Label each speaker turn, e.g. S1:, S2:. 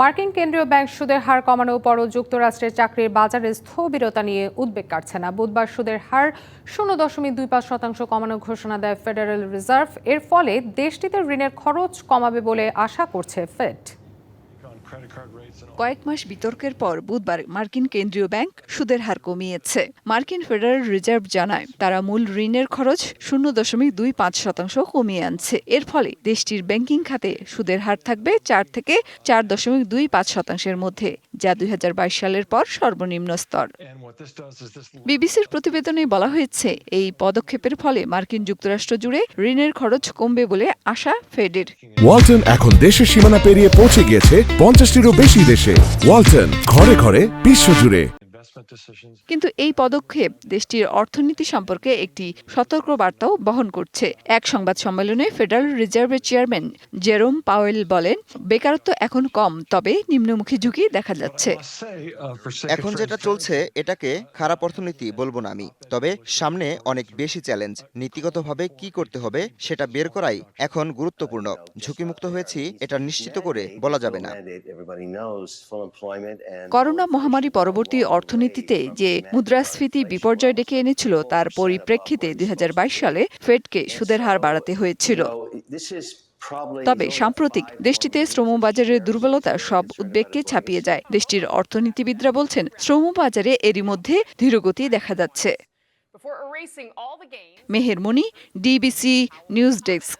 S1: মার্কিন কেন্দ্রীয় ব্যাংক সুদের হার কমানোর পরও যুক্তরাষ্ট্রের চাকরির বাজারে স্থবিরতা নিয়ে উদ্বেগ কাটছে না। বুধবার সুদের হার শূন্য দশমিক দুই পাঁচ শতাংশ কমানোর ঘোষণা দেয় ফেডারেল রিজার্ভ। এর ফলে দেশটিতে ঋণের খরচ কমাবে বলে আশা করছে ফেড।
S2: কয়েক মাস বিতর্কের পর বুধবার মার্কিন কেন্দ্রীয় ব্যাংক সুদের হার কমিয়েছে। মার্কিন ফেডারেল রিজার্ভ জানায় তারা মূল ঋণের খরচ শূন্য দশমিক দুই পাঁচ শতাংশ কমিয়ে আনছে। এর ফলে দেশটির ব্যাংকিং খাতে সুদের হার থাকবে চার থেকে চার দশমিক দুই পাঁচ শতাংশের মধ্যে যা দুই হাজার বাইশ সালের পর সর্বনিম্ন স্তর। বিবিসির প্রতিবেদনে বলা হয়েছে এই পদক্ষেপের ফলে মার্কিন যুক্তরাষ্ট্র জুড়ে ঋণের খরচ কমবে বলে আশা ফেডের।
S3: ওয়ালটন এখন দেশের সীমানা পেরিয়ে পৌঁছে গিয়েছে পঞ্চাশটিরও বেশি দেশে। ওয়ালটন ঘরে ঘরে বিশ্বজুড়ে।
S2: কিন্তু এই পদক্ষেপ দেশটির অর্থনীতি সম্পর্কে একটি সতর্ক বার্তাও বহন করছে। এক সংবাদ সম্মেলনে ফেডারেল রিজার্ভের চেয়ারম্যান জেরোম পাওয়েল বলেন বেকারত্ব এখন কম তবে নিম্নমুখী ঝুঁকি দেখা যাচ্ছে।
S4: এখন যেটা চলছে এটাকে খারাপ অর্থনীতি বলব না আমি। তবে সামনে অনেক বেশি চ্যালেঞ্জ। নীতিগতভাবে কি করতে হবে সেটা বের করাই এখন গুরুত্বপূর্ণ। ঝুঁকিমুক্ত হয়েছি এটা নিশ্চিত করে বলা যাবে না।
S2: করোনা মহামারী পরবর্তী অর্থনীতিতে যে মুদ্রাস্ফীতি বিপর্যয় ডেকে এনেছিল তার পরিপ্রেক্ষিতে দুই সালে ফেডকে সুদের হার বাড়াতে হয়েছিল। তবে সাম্প্রতিক দেশটিতে শ্রমবাজারের দুর্বলতা সব উদ্বেগকে ছাপিয়ে যায়। দেশটির অর্থনীতিবিদরা বলছেন শ্রমবাজারে এরই মধ্যে ধীরগতি দেখা যাচ্ছে। Meher Moni DBC news desk.